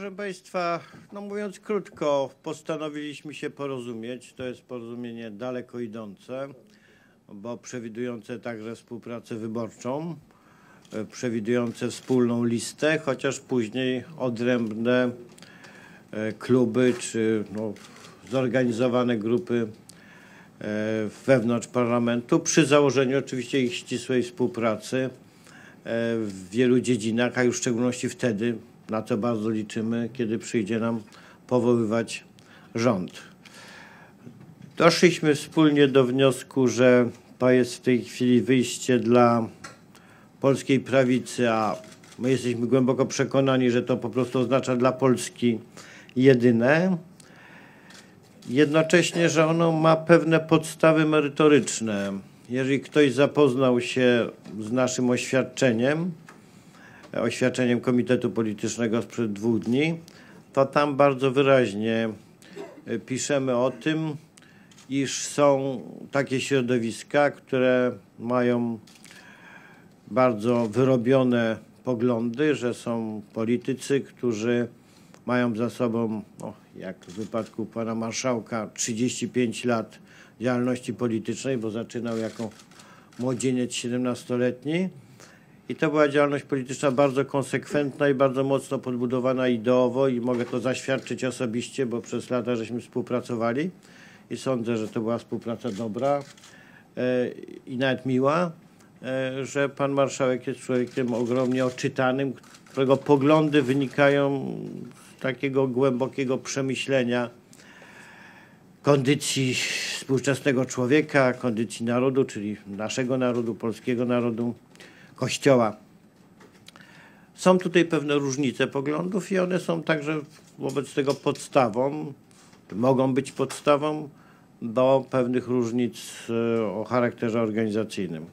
Proszę Państwa, no mówiąc krótko, postanowiliśmy się porozumieć. To jest porozumienie daleko idące, bo przewidujące także współpracę wyborczą, e, przewidujące wspólną listę, chociaż później odrębne e, kluby czy no, zorganizowane grupy e, wewnątrz parlamentu, przy założeniu oczywiście ich ścisłej współpracy w wielu dziedzinach, a już w szczególności wtedy, na co bardzo liczymy, kiedy przyjdzie nam powoływać rząd. Doszliśmy wspólnie do wniosku, że to jest w tej chwili wyjście dla polskiej prawicy, a my jesteśmy głęboko przekonani, że to po prostu oznacza dla Polski jedyne. Jednocześnie, że ono ma pewne podstawy merytoryczne. Jeżeli ktoś zapoznał się z naszym oświadczeniem, oświadczeniem Komitetu Politycznego sprzed dwóch dni, to tam bardzo wyraźnie e, piszemy o tym, iż są takie środowiska, które mają bardzo wyrobione poglądy, że są politycy, którzy mają za sobą, no, jak w wypadku pana marszałka, 35 lat działalności politycznej, bo zaczynał jako młodzieniec 17-letni i to była działalność polityczna bardzo konsekwentna i bardzo mocno podbudowana ideowo i mogę to zaświadczyć osobiście, bo przez lata żeśmy współpracowali i sądzę, że to była współpraca dobra e, i nawet miła, e, że pan marszałek jest człowiekiem ogromnie oczytanym, którego poglądy wynikają z takiego głębokiego przemyślenia kondycji współczesnego człowieka, kondycji narodu, czyli naszego narodu, polskiego narodu. Kościoła. Są tutaj pewne różnice poglądów i one są także wobec tego podstawą, mogą być podstawą do pewnych różnic e, o charakterze organizacyjnym.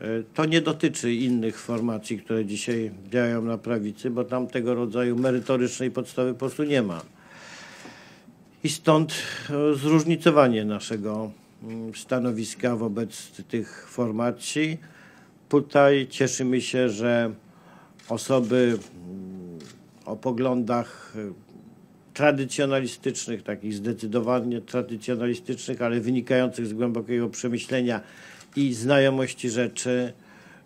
E, to nie dotyczy innych formacji, które dzisiaj działają na prawicy, bo tam tego rodzaju merytorycznej podstawy po prostu nie ma. I stąd e, zróżnicowanie naszego mm, stanowiska wobec tych formacji Tutaj cieszymy się, że osoby mm, o poglądach y, tradycjonalistycznych, takich zdecydowanie tradycjonalistycznych, ale wynikających z głębokiego przemyślenia i znajomości rzeczy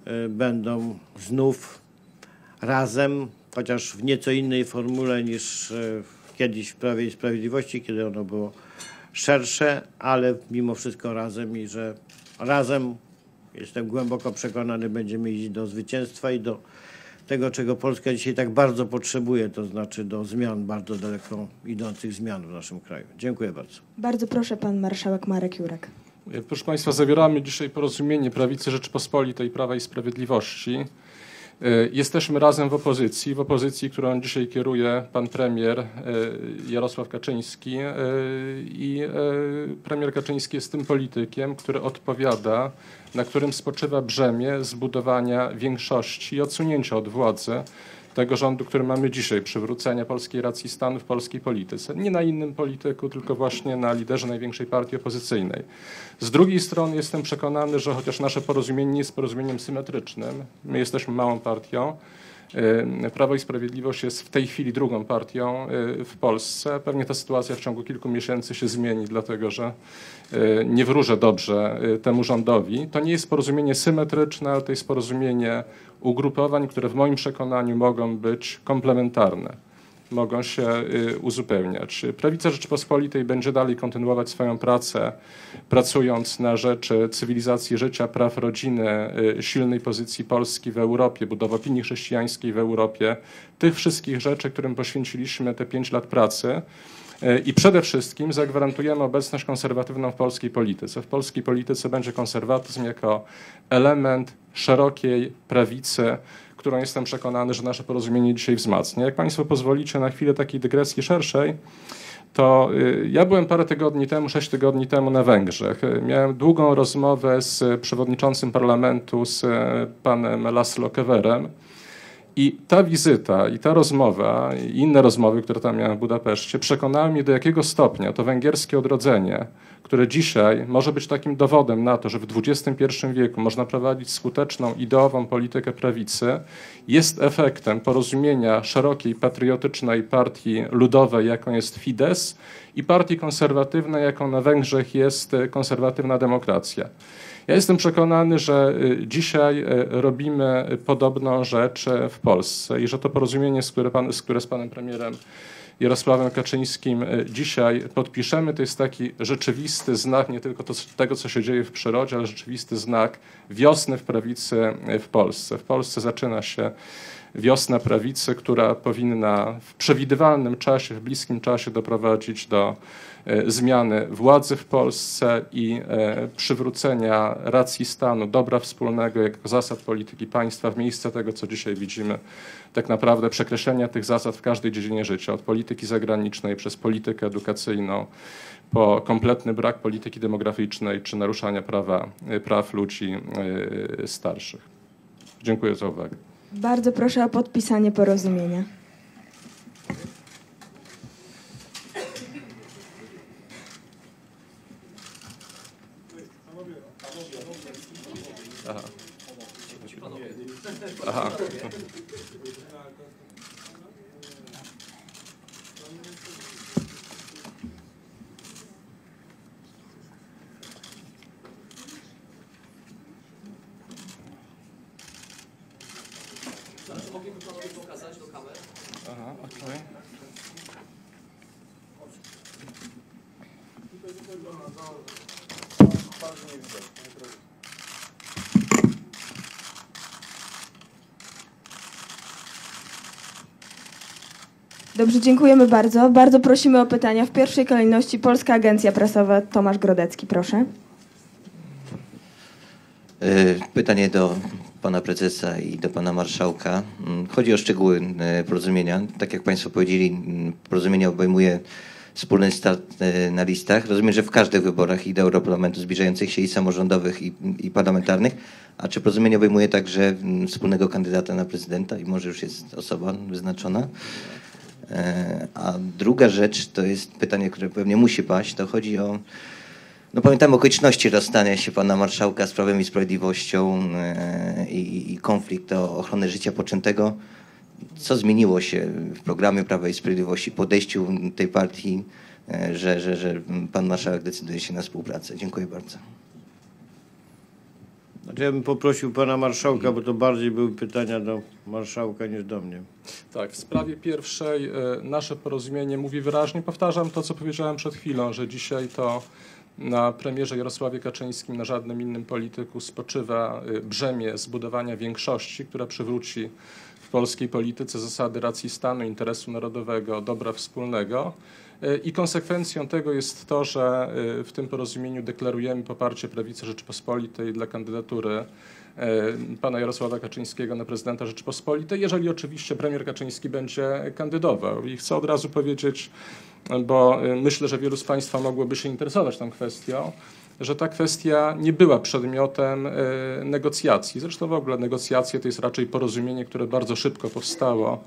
y, będą znów razem, chociaż w nieco innej formule niż y, kiedyś w Prawie i Sprawiedliwości, kiedy ono było szersze, ale mimo wszystko razem i że razem Jestem głęboko przekonany, będziemy iść do zwycięstwa i do tego, czego Polska dzisiaj tak bardzo potrzebuje, to znaczy do zmian, bardzo daleko idących zmian w naszym kraju. Dziękuję bardzo. Bardzo proszę, pan marszałek Marek Jurek. Proszę Państwa, zawieramy dzisiaj porozumienie Prawicy Rzeczypospolitej Prawa i Sprawiedliwości jesteśmy razem w opozycji, w opozycji, którą dzisiaj kieruje pan premier e, Jarosław Kaczyński e, i premier Kaczyński jest tym politykiem, który odpowiada, na którym spoczywa brzemię zbudowania większości i odsunięcia od władzy tego rządu, który mamy dzisiaj, przywrócenia polskiej racji stanu w polskiej polityce. Nie na innym polityku, tylko właśnie na liderze największej partii opozycyjnej. Z drugiej strony jestem przekonany, że chociaż nasze porozumienie nie jest porozumieniem symetrycznym, my jesteśmy małą partią, Prawo i Sprawiedliwość jest w tej chwili drugą partią y, w Polsce. Pewnie ta sytuacja w ciągu kilku miesięcy się zmieni, dlatego że y, nie wróżę dobrze temu rządowi. To nie jest porozumienie symetryczne, ale to jest porozumienie ugrupowań, które w moim przekonaniu mogą być komplementarne mogą się y, uzupełniać. Prawica Rzeczypospolitej będzie dalej kontynuować swoją pracę, pracując na rzecz cywilizacji życia, praw rodziny, y, silnej pozycji Polski w Europie, budowy opinii chrześcijańskiej w Europie, tych wszystkich rzeczy, którym poświęciliśmy te pięć lat pracy. Y, I przede wszystkim zagwarantujemy obecność konserwatywną w polskiej polityce. W polskiej polityce będzie konserwatyzm jako element szerokiej prawicy, którą jestem przekonany, że nasze porozumienie dzisiaj wzmacnia. Jak Państwo pozwolicie na chwilę takiej dygresji szerszej, to y, ja byłem parę tygodni temu, sześć tygodni temu na Węgrzech. Miałem długą rozmowę z przewodniczącym parlamentu, z panem Laszlo Keverem I ta wizyta, i ta rozmowa, i inne rozmowy, które tam miałem w Budapeszcie, przekonały mnie, do jakiego stopnia to węgierskie odrodzenie, które dzisiaj może być takim dowodem na to, że w XXI wieku można prowadzić skuteczną, ideową politykę prawicy, jest efektem porozumienia szerokiej, patriotycznej partii ludowej, jaką jest Fidesz, i partii konserwatywnej, jaką na Węgrzech jest konserwatywna demokracja. Ja jestem przekonany, że y, dzisiaj y, robimy podobną rzecz y, w Polsce i że to porozumienie, z które, pan, z, które z panem premierem Jarosławem Kaczyńskim dzisiaj podpiszemy, to jest taki rzeczywisty znak nie tylko to, tego, co się dzieje w przyrodzie, ale rzeczywisty znak wiosny w prawicy w Polsce. W Polsce zaczyna się wiosna prawicy, która powinna w przewidywalnym czasie, w bliskim czasie doprowadzić do e, zmiany władzy w Polsce i e, przywrócenia racji stanu, dobra wspólnego jako zasad polityki państwa w miejsce tego, co dzisiaj widzimy, tak naprawdę przekreślenia tych zasad w każdej dziedzinie życia, od polityki zagranicznej przez politykę edukacyjną, po kompletny brak polityki demograficznej czy naruszania prawa, e, praw ludzi starszych. Dziękuję za uwagę. Bardzo proszę o podpisanie porozumienia. Aha. Aha. Dobrze, dziękujemy bardzo. Bardzo prosimy o pytania. W pierwszej kolejności Polska Agencja Prasowa Tomasz Grodecki, proszę. Y, Pytanie do pana prezesa i do pana marszałka. Mm, Chodzi o szczegóły y, porozumienia. Tak jak państwo powiedzieli, mm, porozumienie obejmuje wspólny start y, na listach. Rozumiem, że w każdych wyborach i do Europarlamentu zbliżających się i samorządowych i, i parlamentarnych. A czy porozumienie obejmuje także mm, wspólnego kandydata na prezydenta i może już jest osoba wyznaczona? E, A druga rzecz to jest pytanie, które pewnie musi paść. To chodzi o no pamiętam okoliczności rozstania się pana marszałka z Prawem i Sprawiedliwością e, i, i konflikt o ochronę życia poczętego. Co zmieniło się w programie Prawa i Sprawiedliwości, podejściu tej partii, e, że, że, że pan marszałek decyduje się na współpracę? Dziękuję bardzo. Znaczy ja bym poprosił pana marszałka, bo to bardziej były pytania do marszałka niż do mnie. Tak, w sprawie pierwszej e, nasze porozumienie mówi wyraźnie, powtarzam to, co powiedziałem przed chwilą, że dzisiaj to na premierze Jarosławie Kaczyńskim, na żadnym innym polityku spoczywa e, brzemię zbudowania większości, która przywróci w polskiej polityce zasady racji stanu, interesu narodowego, dobra wspólnego. E, I konsekwencją tego jest to, że e, w tym porozumieniu deklarujemy poparcie Prawicy Rzeczypospolitej dla kandydatury e, pana Jarosława Kaczyńskiego na prezydenta Rzeczypospolitej, jeżeli oczywiście premier Kaczyński będzie kandydował. I chcę od razu powiedzieć, bo myślę, że wielu z Państwa mogłoby się interesować tą kwestią, że ta kwestia nie była przedmiotem negocjacji. Zresztą w ogóle negocjacje to jest raczej porozumienie, które bardzo szybko powstało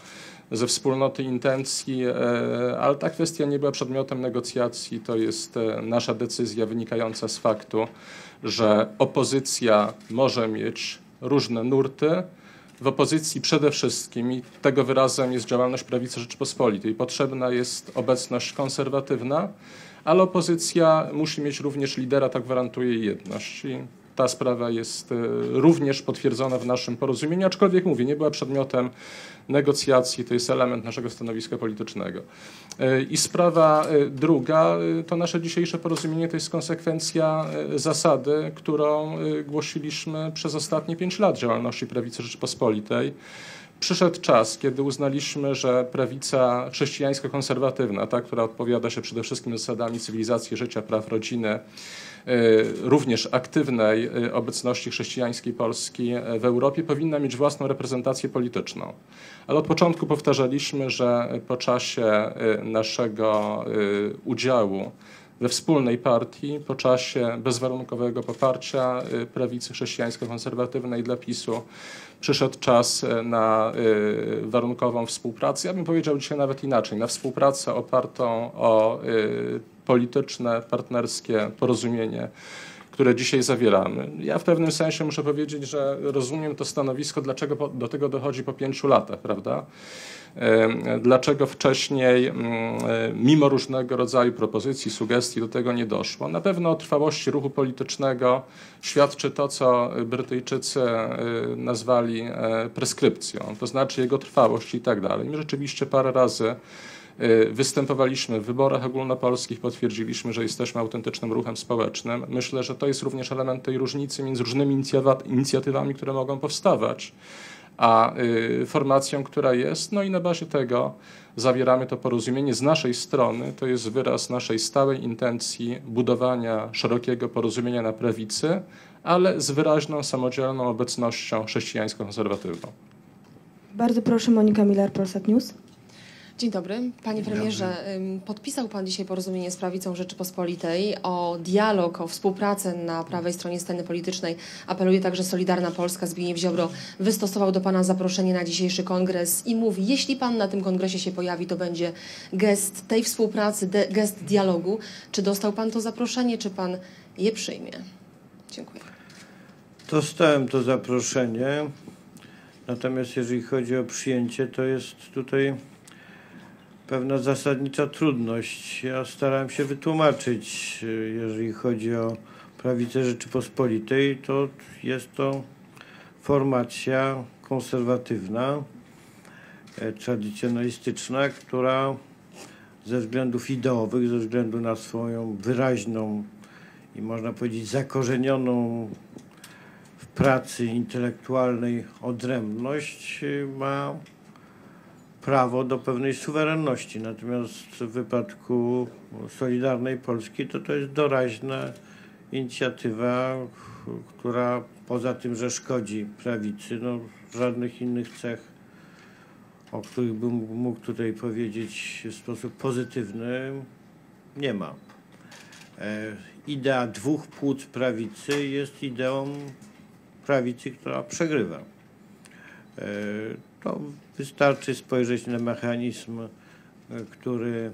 ze wspólnoty intencji, e, ale ta kwestia nie była przedmiotem negocjacji. To jest e, nasza decyzja wynikająca z faktu, że opozycja może mieć różne nurty. W opozycji przede wszystkim, i tego wyrazem jest działalność prawicy Rzeczypospolitej, potrzebna jest obecność konserwatywna, ale opozycja musi mieć również lidera, tak gwarantuje jedność. I ta sprawa jest e, również potwierdzona w naszym porozumieniu, aczkolwiek mówię, nie była przedmiotem negocjacji, to jest element naszego stanowiska politycznego. E, I sprawa e, druga, to nasze dzisiejsze porozumienie to jest konsekwencja zasady, którą głosiliśmy przez ostatnie pięć lat działalności Prawicy Rzeczypospolitej. Przyszedł czas, kiedy uznaliśmy, że prawica chrześcijańsko-konserwatywna, ta, która odpowiada się przede wszystkim zasadami cywilizacji życia, praw rodziny, również aktywnej e, obecności chrześcijańskiej Polski e, w Europie, powinna mieć własną reprezentację polityczną. Ale od początku powtarzaliśmy, że po czasie naszego udziału we wspólnej partii po czasie bezwarunkowego poparcia y, prawicy chrześcijańsko-konserwatywnej dla PiSu przyszedł czas y, na y, warunkową współpracę. Ja bym powiedział dzisiaj nawet inaczej, na współpracę opartą o polityczne, partnerskie porozumienie które dzisiaj zawieramy. Ja w pewnym sensie muszę powiedzieć, że rozumiem to stanowisko, dlaczego do tego dochodzi po pięciu latach, prawda? E, Dlaczego wcześniej, mm, e, mimo różnego rodzaju propozycji, sugestii, do tego nie doszło? Na pewno o trwałości ruchu politycznego świadczy to, co Brytyjczycy e, nazwali preskrypcją, to znaczy jego trwałość i tak dalej. My rzeczywiście parę razy Występowaliśmy w wyborach ogólnopolskich, potwierdziliśmy, że jesteśmy autentycznym ruchem społecznym. Myślę, że to jest również element tej różnicy między różnymi inicjatywa- inicjatywami, które mogą powstawać, a y, formacją, która jest. No i na bazie tego zawieramy to porozumienie z naszej strony. To jest wyraz naszej stałej intencji budowania szerokiego porozumienia na prawicy, ale z wyraźną, samodzielną obecnością chrześcijańsko-konserwatywną. Bardzo proszę, Monika Miller, Polsat News. Dzień dobry. Panie premierze, podpisał Pan dzisiaj porozumienie z prawicą Rzeczypospolitej o dialog, o współpracę na prawej stronie sceny politycznej. Apeluje także Solidarna Polska. Zbigniew Ziobro wystosował do Pana zaproszenie na dzisiejszy kongres i mówi, jeśli Pan na tym kongresie się pojawi, to będzie gest tej współpracy, gest dialogu. Czy dostał Pan to zaproszenie, czy Pan je przyjmie? Dziękuję. Dostałem to zaproszenie, natomiast jeżeli chodzi o przyjęcie, to jest tutaj pewna zasadnicza trudność. Ja starałem się wytłumaczyć, jeżeli chodzi o prawicę Rzeczypospolitej, to jest to formacja konserwatywna, e, tradycjonalistyczna, która ze względów ideowych, ze względu na swoją wyraźną i można powiedzieć zakorzenioną w pracy intelektualnej odrębność y, ma prawo do pewnej suwerenności. Natomiast w wypadku Solidarnej Polski to to jest doraźna inicjatywa, która poza tym, że szkodzi prawicy, no żadnych innych cech, o których bym mógł tutaj powiedzieć w sposób pozytywny, nie ma. E, idea dwóch płód prawicy jest ideą prawicy, która przegrywa. E, To wystarczy spojrzeć na mechanizm, e, który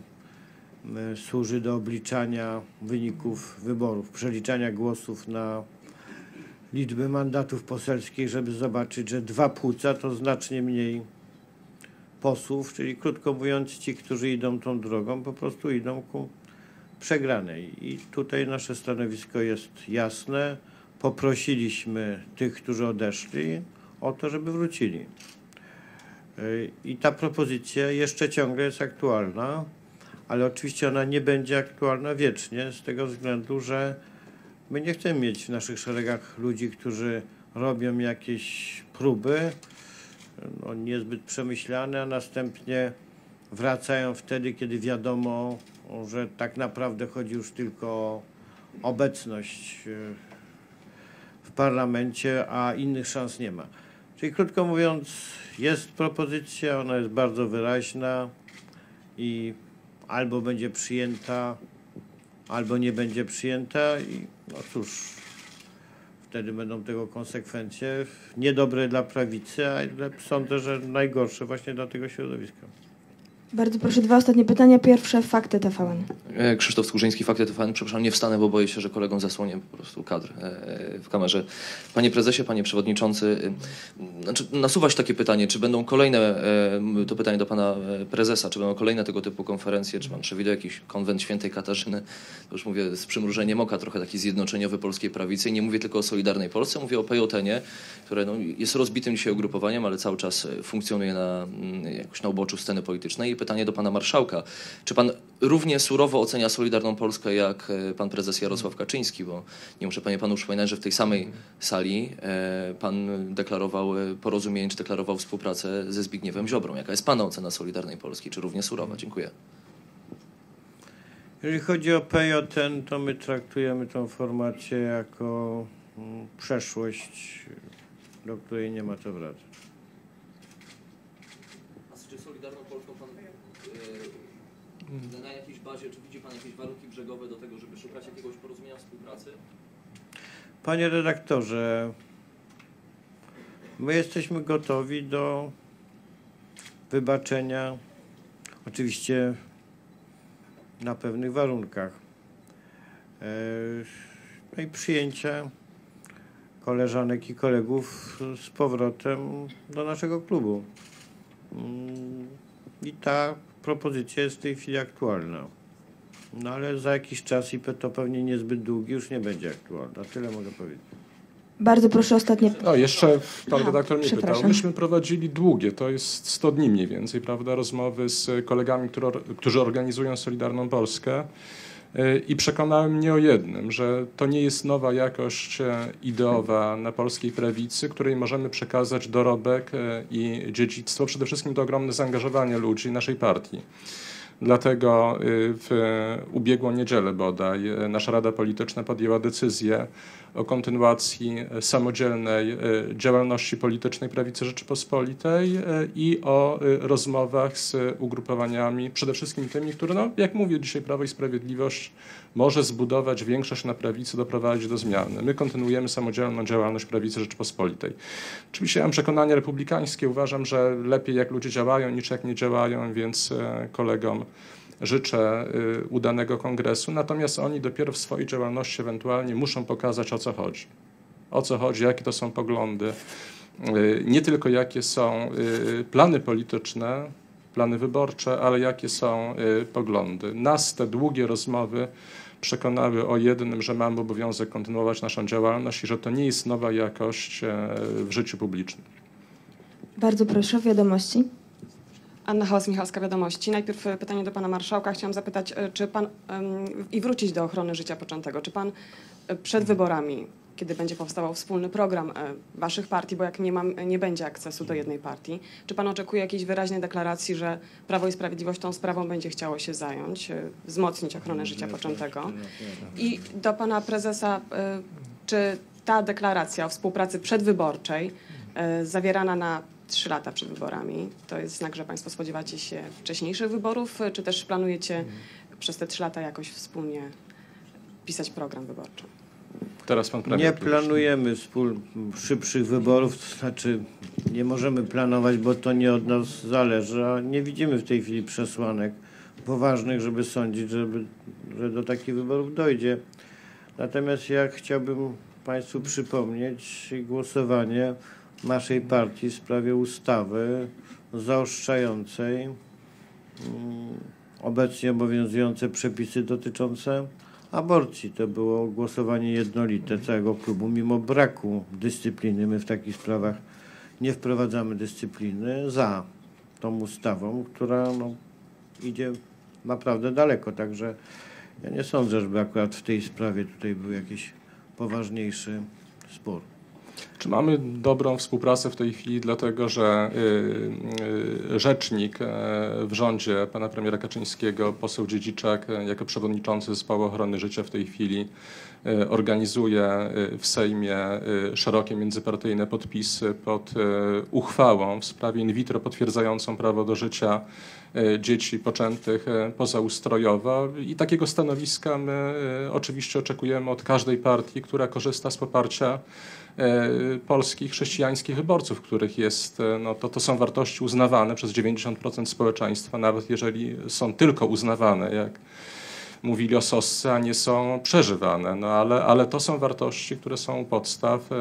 e, służy do obliczania wyników wyborów, przeliczania głosów na liczbę mandatów poselskich, żeby zobaczyć, że dwa płuca to znacznie mniej posłów, czyli krótko mówiąc, ci, którzy idą tą drogą, po prostu idą ku przegranej. I tutaj nasze stanowisko jest jasne. Poprosiliśmy tych, którzy odeszli, o to, żeby wrócili. I ta propozycja jeszcze ciągle jest aktualna, ale oczywiście ona nie będzie aktualna wiecznie, z tego względu, że my nie chcemy mieć w naszych szeregach ludzi, którzy robią jakieś próby, no, niezbyt przemyślane, a następnie wracają wtedy, kiedy wiadomo, że tak naprawdę chodzi już tylko o obecność y, w parlamencie, a innych szans nie ma. Czyli krótko mówiąc, jest propozycja, ona jest bardzo wyraźna i albo będzie przyjęta, albo nie będzie przyjęta i no cóż, wtedy będą tego konsekwencje niedobre dla prawicy, a sądzę, że najgorsze właśnie dla tego środowiska. Bardzo proszę, dwa ostatnie pytania. Pierwsze, fakty TVN. E, Krzysztof Skórzyński, Fakty TVN. Przepraszam, nie wstanę, bo boję się, że kolegom zasłonię po prostu kadr e, w kamerze. Panie prezesie, panie przewodniczący, e, znaczy nasuwa się takie pytanie, czy będą kolejne, e, to pytanie do pana prezesa, czy będą kolejne tego typu konferencje, czy pan przewiduje jakiś konwent świętej Katarzyny, to już mówię z przymrużeniem oka, trochę taki zjednoczeniowy polskiej prawicy i nie mówię tylko o Solidarnej Polsce, mówię o PJN-ie, które no, jest rozbitym dzisiaj ugrupowaniem, ale cały czas funkcjonuje na, mm, jakoś na uboczu sceny politycznej. Pytanie do pana marszałka. Czy pan równie surowo ocenia Solidarną Polskę jak e, pan prezes Jarosław Kaczyński? Bo nie muszę panie panu przypominać, że w tej samej sali e, pan deklarował e, porozumienie, czy deklarował współpracę ze Zbigniewem Ziobrą. Jaka jest pana ocena Solidarnej Polski? Czy równie surowa? Dziękuję. Jeżeli chodzi o PJN, to my traktujemy tą formację jako mm, przeszłość, do której nie ma co wracać. Czy Solidarną Polską pan Na jakiejś bazie, czy widzi Pan jakieś warunki brzegowe do tego, żeby szukać jakiegoś porozumienia współpracy? Panie redaktorze, my jesteśmy gotowi do wybaczenia, oczywiście na pewnych warunkach, e, no i przyjęcia koleżanek i kolegów z powrotem do naszego klubu. Mm, I ta propozycja jest w tej chwili aktualna. No ale za jakiś czas i to pewnie niezbyt długi już nie będzie aktualna. Tyle mogę powiedzieć. Bardzo proszę ostatnie. No, jeszcze pan redaktor mnie pytał. Myśmy prowadzili długie, to jest 100 dni mniej więcej, prawda, rozmowy z kolegami, które, którzy organizują Solidarną Polskę. Y, I przekonałem mnie o jednym, że to nie jest nowa jakość e, ideowa na polskiej prawicy, której możemy przekazać dorobek e, i dziedzictwo, przede wszystkim to ogromne zaangażowanie ludzi naszej partii. Dlatego w ubiegłą niedzielę bodaj nasza Rada Polityczna podjęła decyzję o kontynuacji y, samodzielnej y, działalności politycznej Prawicy Rzeczypospolitej y, i o rozmowach z ugrupowaniami, przede wszystkim tymi, które, no, jak mówię dzisiaj, Prawo i Sprawiedliwość może zbudować większość na prawicy, doprowadzić do zmiany. My kontynuujemy samodzielną działalność Prawicy Rzeczypospolitej. Oczywiście mam przekonanie republikańskie, uważam, że lepiej jak ludzie działają niż jak nie działają, więc e, kolegom życzę y, udanego kongresu, natomiast oni dopiero w swojej działalności ewentualnie muszą pokazać o co chodzi. O co chodzi, jakie to są poglądy, y, nie tylko jakie są y, plany polityczne, plany wyborcze, ale jakie są poglądy. Nas te długie rozmowy przekonały o jednym, że mamy obowiązek kontynuować naszą działalność i że to nie jest nowa jakość e, w życiu publicznym. Bardzo proszę, wiadomości. Anna Chaos, Michalska Wiadomości. Najpierw e, pytanie do pana marszałka. Chciałam zapytać, e, czy pan, i wrócić do ochrony życia poczętego, czy pan e, przed wyborami, kiedy będzie powstawał wspólny program waszych partii, bo jak nie, mam, nie będzie akcesu do jednej partii, czy pan oczekuje jakiejś wyraźnej deklaracji, że Prawo i Sprawiedliwość tą sprawą będzie chciało się zająć, wzmocnić ochronę życia poczętego? I do pana prezesa, czy ta deklaracja o współpracy przedwyborczej, zawierana na trzy lata przed wyborami, to jest znak, że państwo spodziewacie się wcześniejszych wyborów, czy też planujecie przez te trzy lata jakoś wspólnie pisać program wyborczy? Teraz pan premier. Nie planujemy wspól, szybszych wyborów, to znaczy nie możemy planować, bo to nie od nas zależy, a nie widzimy w tej chwili przesłanek poważnych, żeby sądzić, żeby, że do takich wyborów dojdzie. Natomiast ja chciałbym Państwu przypomnieć głosowanie naszej partii w sprawie ustawy zaostrzającej mm, obecnie obowiązujące przepisy dotyczące aborcji. To było głosowanie jednolite całego klubu, mimo braku dyscypliny. My w takich sprawach nie wprowadzamy dyscypliny za tą ustawą, która no, idzie naprawdę daleko. Także ja nie sądzę, żeby akurat w tej sprawie tutaj był jakiś poważniejszy spór. Czy mamy dobrą współpracę w tej chwili, dlatego że y, y, rzecznik e, w rządzie pana premiera Kaczyńskiego, poseł Dziedziczak, e, jako przewodniczący zespołu ochrony życia w tej chwili e, organizuje w Sejmie szerokie międzypartyjne podpisy pod uchwałą w sprawie in vitro potwierdzającą prawo do życia dzieci poczętych pozaustrojowo i takiego stanowiska my oczywiście oczekujemy od każdej partii, która korzysta z poparcia polskich chrześcijańskich wyborców, których jest, e, no to, to są wartości uznawane przez 90% społeczeństwa, nawet jeżeli są tylko uznawane, jak mówili o Sosce, a nie są przeżywane. No ale, ale to są wartości, które są podstaw e,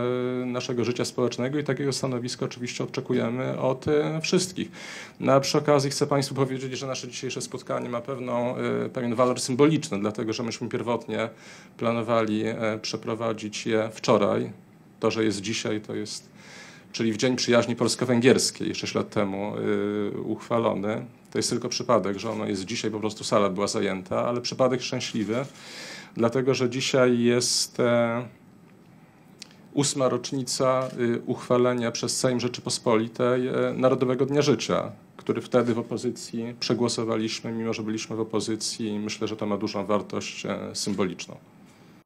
naszego życia społecznego i takiego stanowiska oczywiście oczekujemy od e, wszystkich. No, a przy okazji chcę Państwu powiedzieć, że nasze dzisiejsze spotkanie ma pewną, e, pewien walor symboliczny, dlatego że myśmy pierwotnie planowali e, przeprowadzić je wczoraj. To, że jest dzisiaj, to jest czyli w Dzień Przyjaźni Polsko-Węgierskiej, 6 lat temu y, uchwalony. To jest tylko przypadek, że ono jest dzisiaj, po prostu sala była zajęta, ale przypadek szczęśliwy, dlatego że dzisiaj jest e, ósma rocznica y, uchwalenia przez Sejm Rzeczypospolitej e, Narodowego Dnia Życia, który wtedy w opozycji przegłosowaliśmy, mimo że byliśmy w opozycji myślę, że to ma dużą wartość e, symboliczną.